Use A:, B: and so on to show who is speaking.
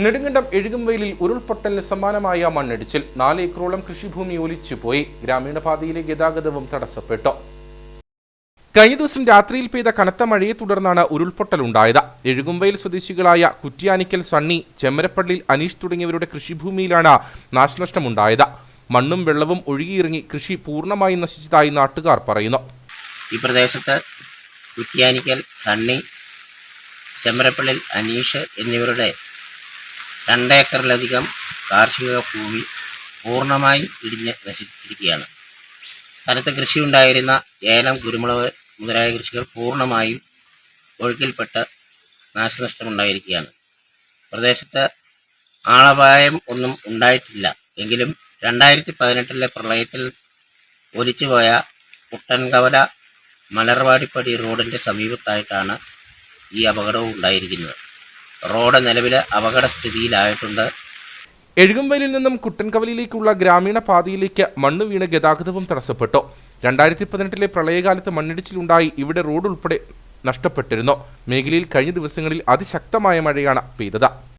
A: നെടുങ്കണ്ടം എഴുകുംവയലിൽ ഉരുൾപൊട്ടലിന് സമാനമായ മണ്ണിടിച്ചിൽ. നാല് ഏക്കറോളം കൃഷിഭൂമി ഒലിച്ചുപോയി. ഗ്രാമീണ പാതയിലെ ഗതാഗതവും തടസ്സപ്പെട്ടു. കഴിഞ്ഞ ദിവസം രാത്രിയിൽ പെയ്ത കനത്ത മഴയെ തുടർന്നാണ് ഉരുൾപൊട്ടലുണ്ടായത്. എഴുകുംവയൽ സ്വദേശികളായ കുറ്റിയാനിക്കൽ സണ്ണി ചെമ്മരപ്പള്ളിയിൽ അനീഷ് തുടങ്ങിയവരുടെ കൃഷിഭൂമിയിലാണ് നാശനഷ്ടമുണ്ടായത്. മണ്ണും വെള്ളവും ഒഴുകിയിറങ്ങി കൃഷി പൂർണമായും നശിച്ചതായി നാട്ടുകാർ പറയുന്നു.
B: ഈ പ്രദേശത്ത് കുറ്റിയാനിക്കൽ സണ്ണി ചെമ്മരപ്പള്ളിൽ അനീഷ് എന്നിവരുടെ രണ്ടേക്കറിലധികം കാർഷിക ഭൂമി പൂർണമായി ഇടിഞ്ഞ് നശിപ്പിച്ചിരിക്കുകയാണ് സ്ഥലത്ത് കൃഷി ഉണ്ടായിരുന്ന ഏലം കുരുമുളക് മുതലായ കൃഷികൾ പൂർണമായും ഒഴുക്കിൽപ്പെട്ട് നാശനഷ്ടമുണ്ടായിരിക്കുകയാണ്. പ്രദേശത്ത് ആളപായം ഒന്നും ഉണ്ടായിട്ടില്ല. എങ്കിലും രണ്ടായിരത്തി പതിനെട്ടിലെ പ്രളയത്തിൽ ഒലിച്ചുപോയ കുട്ടൻകവല മലർവാടിപ്പടി റോഡിന്റെ സമീപത്തായിട്ടാണ് ഈ അപകടവും ഉണ്ടായിരിക്കുന്നത്. റോഡ് നിലവിൽ അപകടസ്ഥിതിയിലായിട്ടുണ്ട്.
A: എഴുകുംവയലിൽ നിന്നും കുട്ടൻകവലിയിലേക്കുള്ള ഗ്രാമീണ പാതയിലേക്ക് മണ്ണ് വീണ് ഗതാഗതവും തടസ്സപ്പെട്ടു. രണ്ടായിരത്തി പതിനെട്ടിലെ പ്രളയകാലത്ത് മണ്ണിടിച്ചിലുണ്ടായി ഇവിടെ റോഡ് ഉൾപ്പെടെ നഷ്ടപ്പെട്ടിരുന്നു. മേഖലയിൽ കഴിഞ്ഞ ദിവസങ്ങളിൽ അതിശക്തമായ മഴയാണ് പെയ്തത്.